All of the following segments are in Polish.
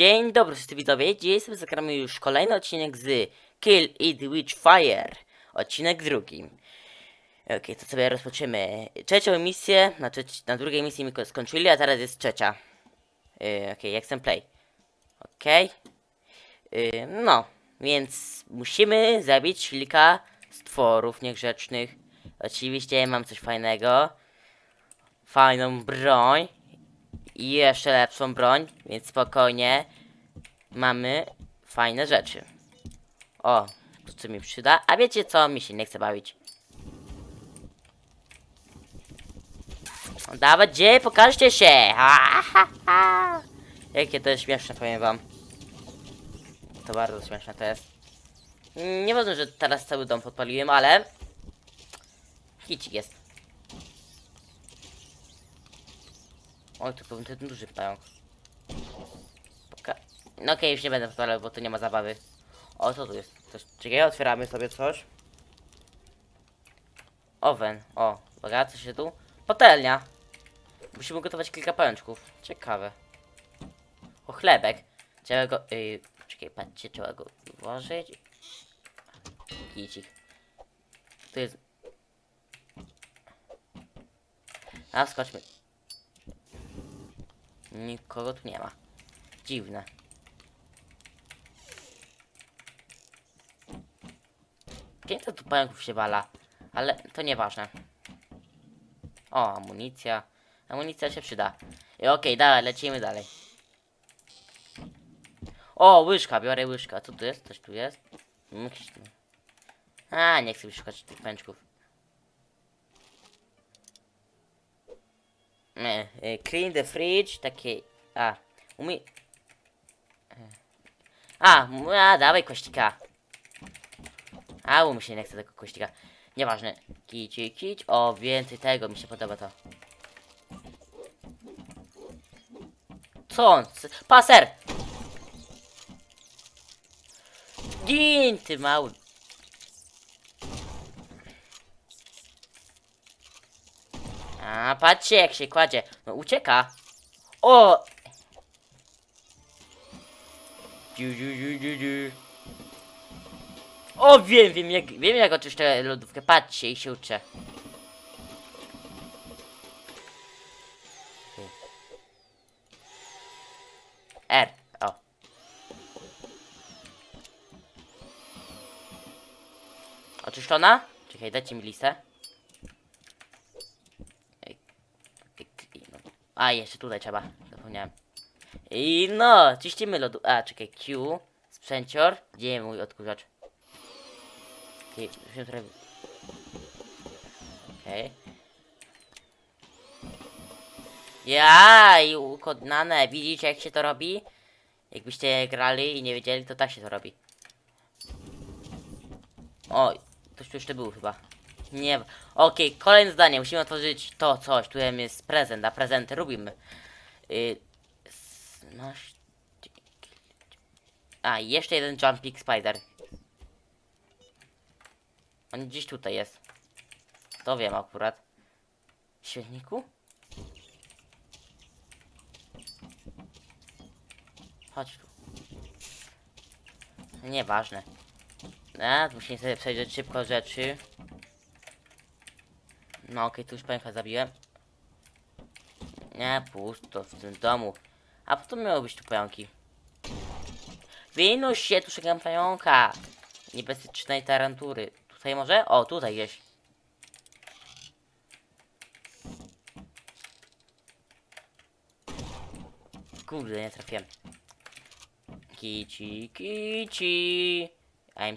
Dzień dobry wszyscy widzowie, dzisiaj jestem zagramy już kolejny odcinek z Kill It Witch Fire. Odcinek drugi. Okej, to sobie rozpoczniemy trzecią misję, na, trzeci, na drugiej misji mi ko- skończyli, a teraz jest trzecia. Yy, Okej, jak chcę play. Okej. Yy, no, więc musimy zabić kilka stworów niegrzecznych. Oczywiście mam coś fajnego. Fajną broń i jeszcze lepszą broń, więc spokojnie mamy fajne rzeczy. O, to co mi przyda, a wiecie co, mi się nie chce bawić. No, Dawać gdzie, pokażcie się! Ha, ha, ha. Jakie to jest śmieszne, powiem wam. To bardzo śmieszne to jest. Nie ważne, że teraz cały dom podpaliłem, ale... Hicik jest. To był ten duży pająk. Poka no okej, już nie będę podpalał, bo tu nie ma zabawy. O, co tu jest? Coś, czekaj, otwieramy sobie coś. Owen, o, uwaga, co się tu? Patelnia. Musimy gotować kilka pajączków. Ciekawe. O, chlebek. Trzeba go, yy, czekaj, patrzcie, trzeba go włożyć. Kicik. Tu jest... A, skoczmy. Nikogo tu nie ma. Dziwne. To tu pająków się wala? Ale to nieważne. O, amunicja. Amunicja się przyda. I Okej, dalej, lecimy dalej. O, łyżka, biorę łyżkę. Co tu jest? Coś tu jest? A, nie chcę szukać tych pęczków. Nie, y, clean the fridge, takie... A, umie... A, m- a, dawaj kościka. A, mu się nie chce tego kościka. Nieważne. Kici, kić. O, więcej tego, mi się podoba to. Co on? Paser! Gin, ty mały. A, patrzcie jak się kładzie. No, ucieka. O! Dziu, dziu, dziu, dziu. O, wiem, wiem jak, wiem jak oczyszczę lodówkę. Patrzcie i się uczę. R, o. Oczyszczona? Czekaj, dajcie mi listę. Ej, k- k- no. A, jeszcze tutaj trzeba. Zapomniałem. I no, czyścimy lodu. A, czekaj, Q. Sprzęcior. Gdzie mój odkurzacz? Okej, musimy trochę... Okej. Jaj, ukodnane. Widzicie jak się to robi? Jakbyście grali i nie wiedzieli, to tak się to robi. Oj, ktoś tu jeszcze był chyba. Nie. Okej, kolejne zdanie. Musimy otworzyć to coś. Tu jest prezent, a prezenty lubimy. Yy, smash... A, jeszcze jeden jumping spider. On gdzieś tutaj jest. To wiem akurat. W świetniku? Chodź tu. Nieważne. A, musimy sobie przejrzeć szybko rzeczy. No okej, tu już pęka zabiłem. Nie, pusto w tym domu. A po to miało być tu pająki. Wynoś się, tu szukam pająka. Niebezpiecznej tarantury. Tutaj może? O, tutaj gdzieś. Kurde, nie trafiłem. Kici, kici. I'm.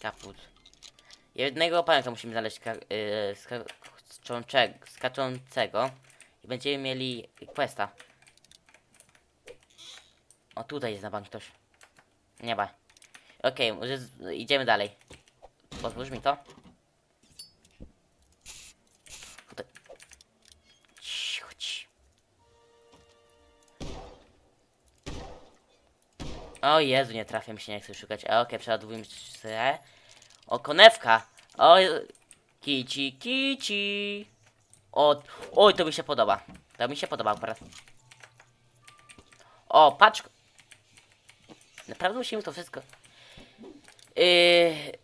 Kaput. Jednego pająka musimy znaleźć yy, skaczącego. I będziemy mieli questa. O, tutaj jest na bank ktoś. Nie ba. Okej, z- idziemy dalej. Pozwólz mi to. Tutaj. Cicho, ci. O Jezu, nie trafię mi się, nie chcę szukać. A okej, przeładowujmy się. O, konewka. O, kici, kici. O, oj, to mi się podoba. To mi się podoba akurat. O, paczko. Naprawdę musimy to wszystko... Yy...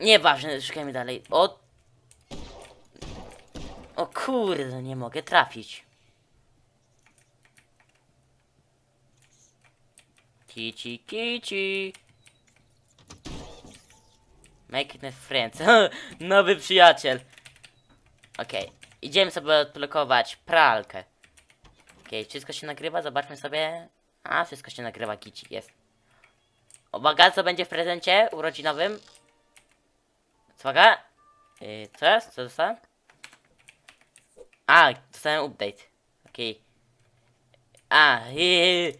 Nieważne, szukajmy dalej. O... O kurde, nie mogę trafić. Kici, kici. Make a friends. Nowy przyjaciel. Okej, idziemy sobie odblokować pralkę. Okej, wszystko się nagrywa, zobaczmy sobie. A, wszystko się nagrywa, kici, jest. Uwaga, co będzie w prezencie urodzinowym? Uwaga. Yy, co jest? Co dostałem? A, dostałem update. Okej. A, yy,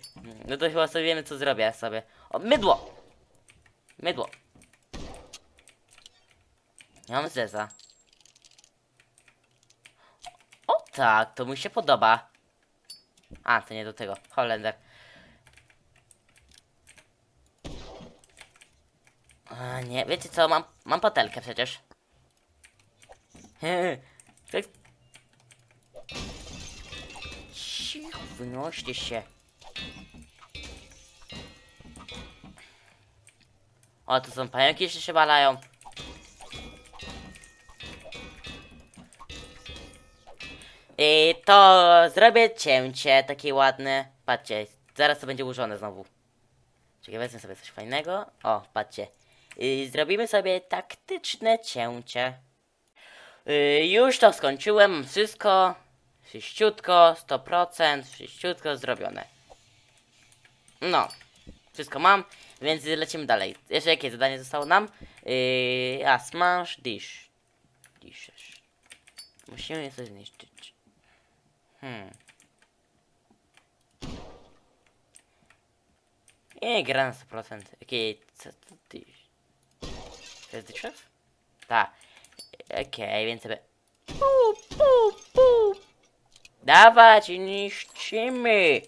no to chyba sobie wiemy co zrobię sobie. O, mydło! Mydło. Mam zeza. O tak, to mi się podoba. A, to nie do tego. Holender. A, nie, wiecie co, mam, mam patelkę przecież. tak. Cicho, wynoście się. O, tu są pająki, jeszcze się balają. I to zrobię cięcie takie ładne. Patrzcie, zaraz to będzie ułożone znowu. Czekaj, wezmę sobie coś fajnego. O, patrzcie. Y, zrobimy sobie taktyczne cięcie. Y, już to skończyłem. Wszystko czyściutko, 100%, czyściutko zrobione. No, wszystko mam, więc lecimy dalej. Jeszcze jakie zadanie zostało nam? Yy, a, smash dish. Dishes. Musimy coś zniszczyć. Hmm. Nie, gra na 100%. Okej, co to dish? To jest dishes? Tak. Okej, więc sobie... Pu, pu, pu. Dawać, niszczymy!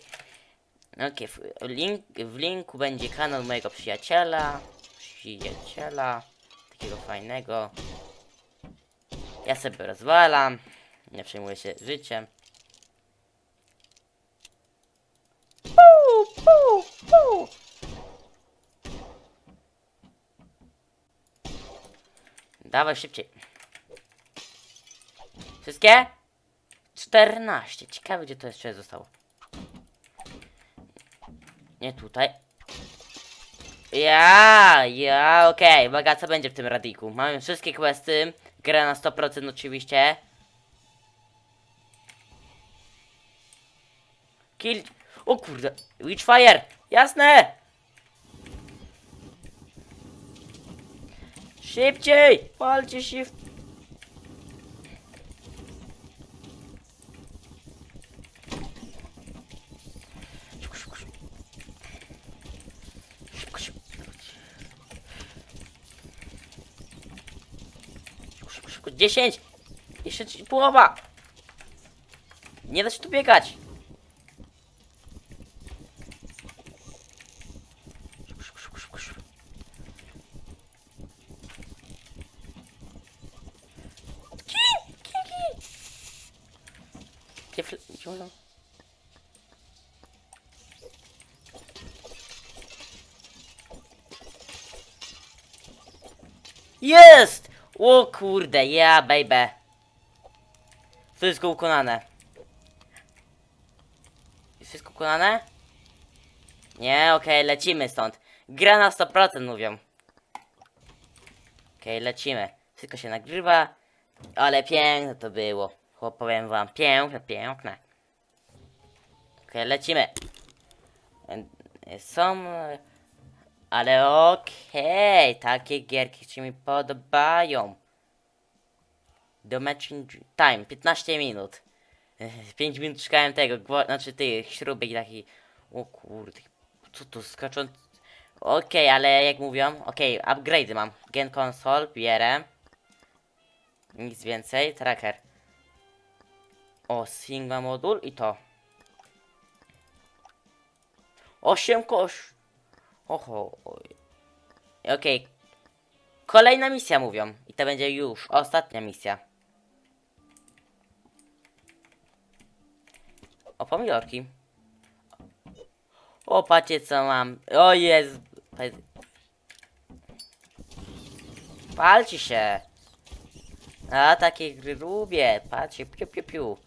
Okej, w, link, w linku będzie kanał mojego przyjaciela. Przyjaciela. Takiego fajnego. Ja sobie rozwalam. Nie przejmuję się życiem. Pu, pu, pu. Dawaj szybciej. Wszystkie? 14. Ciekawe gdzie to jeszcze zostało. Nie tutaj. Ja, ja, okej, uwaga, co będzie w tym radiku? Mamy wszystkie questy, grę na 100% oczywiście. Kill... O kurde, Witchfire! Jasne! Szybciej! Palcie szybko. 10! Jeszcze połowa! Nie da się tu biegać! Szybko, szybko, szybko, szybko, szybko. Ki, ki, ki. Jest! O kurde, ja baby. Wszystko ukonane. Wszystko ukonane? Nie, okej, lecimy stąd. Gra na 100% mówią. Okej, lecimy. Wszystko się nagrywa. Ale piękne to było. Chłop, powiem wam, piękne, piękne. Okej, lecimy. Są... Ale okej, takie gierki się mi podobają. Do matching time, 15 minut. 5 minut szukałem tego, znaczy tych śrubek taki... O kurde, co to skacząc... Okej, ale jak mówią, okej, upgrade mam. Gen console, bierę. Nic więcej, tracker. O, Sigma modul i to. 8 kosz. Oho. Okej. Kolejna misja mówią. I to będzie już ostatnia misja. O pomidorki. O, patrzcie co mam. O jest. Palcie się. A takie gry lubię. Patrzcie, piu piu piu.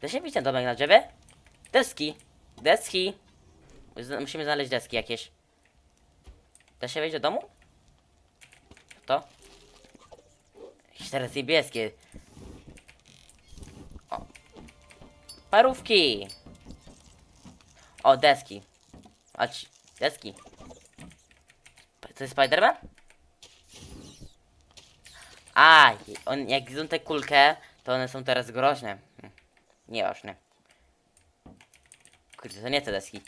Da się ten domek na drzewie? Deski. Deski. Musimy znaleźć deski jakieś. Da się wejść do domu? To? Teraz niebieskie. O. Parówki. O, deski. A deski. To jest Spiderman? A, on, jak widzą tę kulkę, to one są teraz groźne. Nieważne. Kurde, to nie te deski.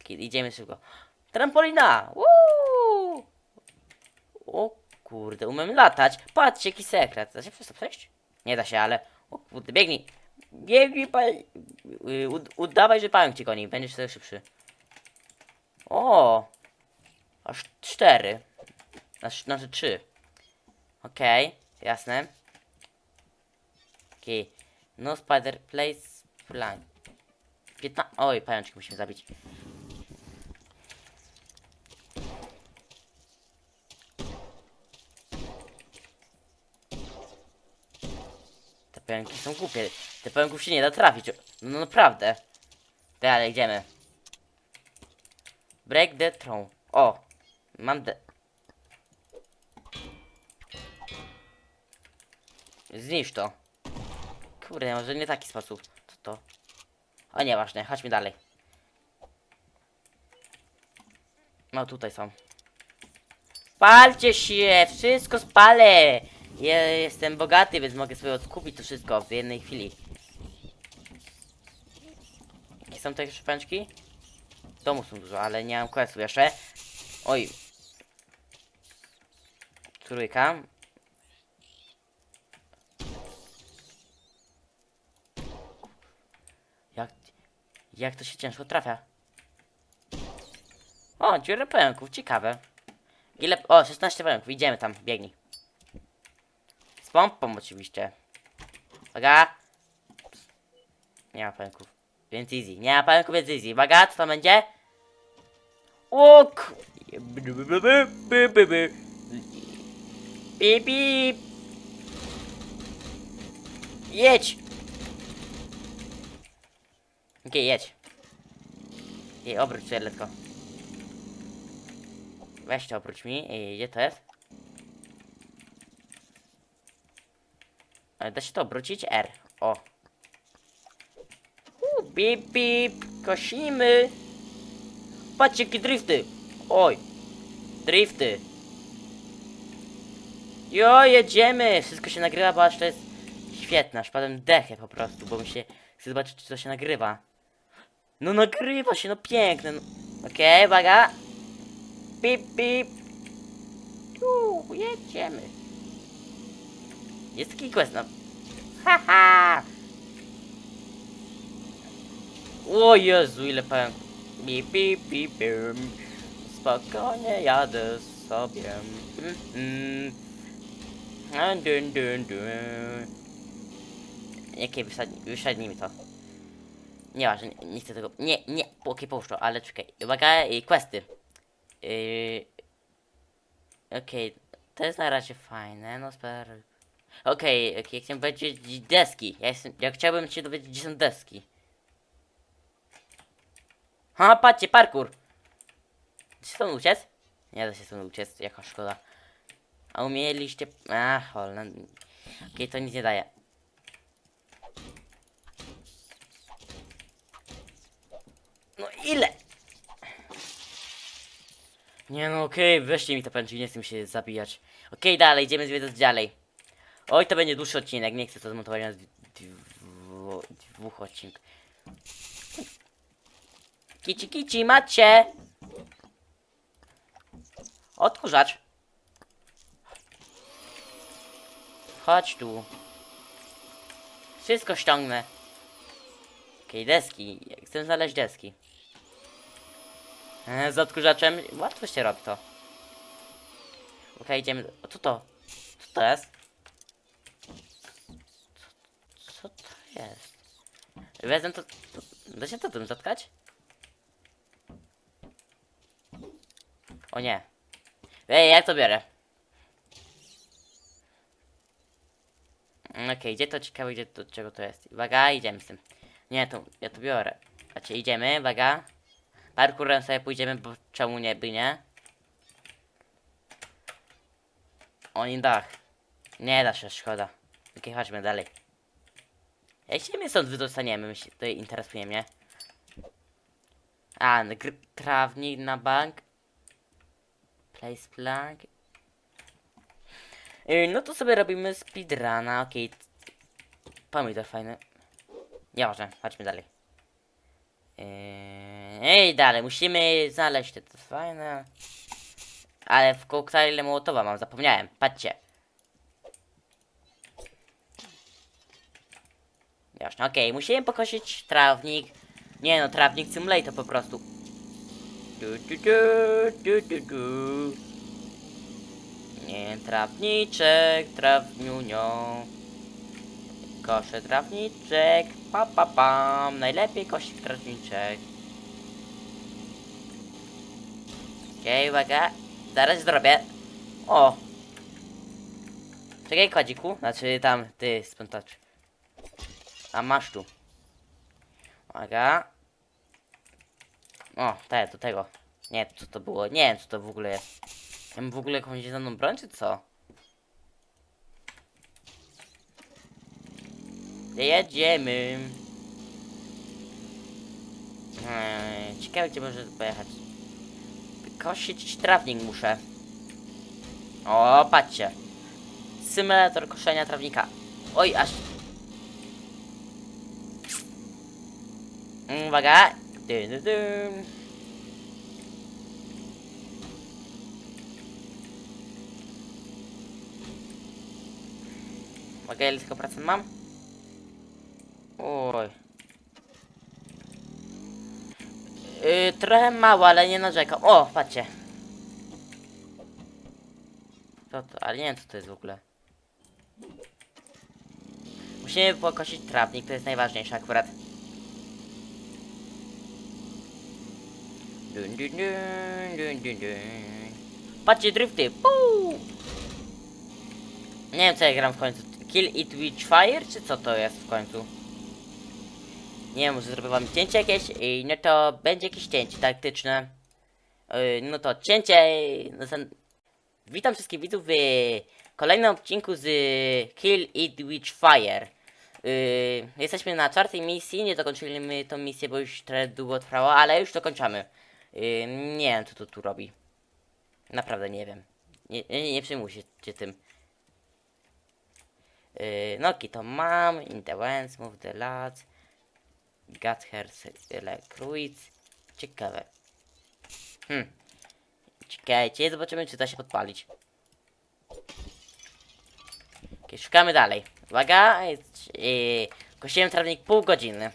Okej, idziemy szybko. Trampolina! Woo! O kurde, umiem latać. Patrzcie, jaki sekret. Da się przez to przejść? Nie da się, ale... O kurde, biegnij. Biegnij, pa... y, ud- Udawaj, że pająk cię goni. Będziesz wtedy szybszy. O! Aż cztery. Znaczy, znaczy trzy. Okej, jasne. Okej. No spider place plan. 15. Oj, pajączki musimy zabić. Te pająki są głupie. Te pająków się nie da trafić. No naprawdę. Dalej, idziemy. Break the throne. O! Mam de... Zniszcz to. Kurde, może nie taki sposób. Co to? O, nieważne, chodźmy dalej. No, tutaj są. Palcie się! Wszystko spalę! Ja jestem bogaty, więc mogę sobie odkupić to wszystko w jednej chwili. Jakie są te jeszcze pęczki? W domu są dużo, ale nie mam questu jeszcze. Oj. Trójka. Jak, jak to się ciężko trafia? O, dziurę pająków, ciekawe. Ile... O, 16 pająków, idziemy tam, biegnij. Z pompą oczywiście. Uwaga. Nie ma pająków. Więc easy. Nie ma pająków, więc easy. Uwaga, co to będzie? Łuk! Pip, pip. Jedź! Okej, jedź. I obróć się letko. Weź to obróć mi. I gdzie to jest? Da się to obrócić? R. O. U, bip, bip. Kosimy. Patrzcie, jakie drifty. Oj. Drifty. Jo, jedziemy. Wszystko się nagrywa, bo aż to jest świetne. Aż padłem dechę po prostu, bo mi się... Chcę zobaczyć, czy to się nagrywa. No nagrywa się, no piękne. No. Okej, uwaga. Pip, pip. Uuu, jedziemy. Jest taki quest, no. Haha! O Jezu, ile powiem. Bip, bip, bip, bim. Spokojnie jadę sobie. Mm, mm. Dun, dun, dun. Jakie wysadni, wysadnij mi to. Nieważne, nie, nie chcę tego. Nie, nie, połóż to, ale czekaj. Uwaga, i questy. Yy... Okej, to jest na razie fajne, no super. Okej, okay, chciałem powiedzieć deski. Ja, jestem, ja chciałbym się dowiedzieć, gdzie są deski. Ha, patrzcie, parkour! Czy stąd uciec? Nie da się stąd uciec, jaka szkoda. A umieliście... A, cholera. Okej, to nic nie daje. No ile? Nie no okej, weźcie mi to pęczki, nie chcę mi się zabijać. Okej, dalej, idziemy zwiedzać dalej. Oj, to będzie dłuższy odcinek, nie chcę to zmontować na dwóch odcinek. Kici, kici, macie! Odkurzacz. Chodź tu. Wszystko ściągnę. Okej, deski. Chcę znaleźć deski. E, z odkurzaczem łatwo się robi to. Okej, idziemy. O, co to? Co to jest? Co, co to jest? Wezmę to. da się to tym zatkać? O nie. Ej, jak to biorę? Mm, Okej, gdzie to ciekawe, gdzie to, czego to jest? Uwaga, idziemy z tym. Nie, to ja to biorę. Znaczy, idziemy, uwaga. Parkurem sobie pójdziemy, bo czemu nie by, nie? O, nie dach. Nie da się, szkoda. Okej, chodźmy dalej. Się my stąd wydostaniemy? To interesuje mnie. A, gr- trawnik na bank. Place plank. No to sobie robimy speedruna, okej. Pomidor fajny. Nieważne, chodźmy dalej. Yy, Ej, dalej, musimy znaleźć te, to fajne. Ale w koktajle Mołotowa mam, zapomniałem. Patrzcie. Jasne, okej, musimy pokosić trawnik. Nie no, trawnik simulator po prostu. Du, du, du, du, du, du. Nie, trawniczek, trawniunio. Koszę trawniczek, pa pa pam. Najlepiej kosić trawniczek. Okej, uwaga. Zaraz zrobię. O! Czekaj, kodziku. Znaczy tam, ty, spontacz. A masz tu. Uwaga. O, te, do tego. Nie, co to było? Nie wiem, co to w ogóle jest. Ja mam w ogóle jakąś znaną broń, czy co? Jedziemy. Eee, ciekawe, gdzie może pojechać. Kosić trawnik muszę. O, patrzcie. Symulator koszenia trawnika. Oj, aż... Mm, Uwaga. Dyn, dyn, dyn. Uwaga, ile tylko procent mam? Oj. Yy, trochę mało, ale nie narzekam. O, patrzcie. Co to? Ale nie wiem, co to jest w ogóle. Musimy pokosić trawnik, to jest najważniejsze akurat. Dun, dun, dun, dun, dun. Patrzcie, drifty. Puu! Nie wiem, co ja gram w końcu. Kill It Witch Fire, czy co to jest w końcu? Nie wiem, może zrobię wam cięcie jakieś i no to będzie jakieś cięcie taktyczne. Yy, no to cięcie. No to... Witam wszystkich widzów w kolejnym odcinku z Kill It Witch Fire. Yy, jesteśmy na czwartej misji, nie dokończyliśmy tą misję, bo już trochę długo trwało, ale już dokończamy. Yy, nie wiem, co to tu robi. Naprawdę nie wiem. Nie, nie, nie przejmuj się się tym. Yy, no to mam, in the move the lads, got her like Ruiz. Ciekawe. Hmm. Czekajcie, zobaczymy czy da się podpalić. Okay, szukamy dalej. Uwaga, yy, kosiłem trawnik pół godziny.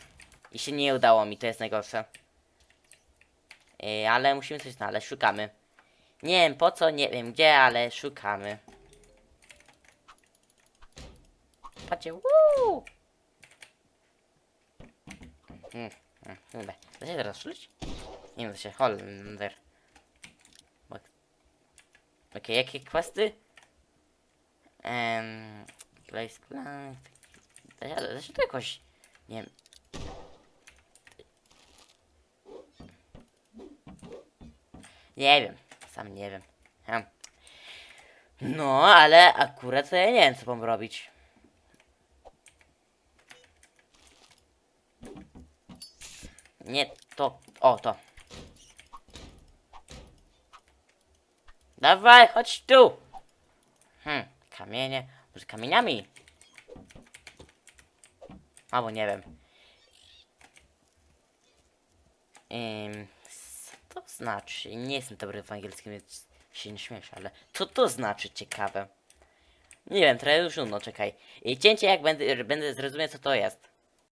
I się nie udało mi, to jest najgorsze. Yy, ale musimy coś znaleźć, szukamy. Nie wiem po co, nie wiem gdzie, ale szukamy. Patrzcie, wuu! Hmm, hmm, dobra. Da się teraz szlić? Nie da się, Holender. Okej, okay, jakie questy? Um, place plan. Da się, to jakoś, nie wiem. Nie wiem, sam nie wiem. No, ale akurat to ja nie wiem, co mam robić. Nie, to, o, to. Dawaj, chodź tu! Hmm, kamienie, może kamieniami? Albo nie wiem. Co to znaczy? Nie jestem dobry w angielskim, więc się nie śmieszę, ale co to znaczy ciekawe? Nie wiem, trochę już nudno, czekaj. Cięcie jak będę, będę zrozumiał co to jest.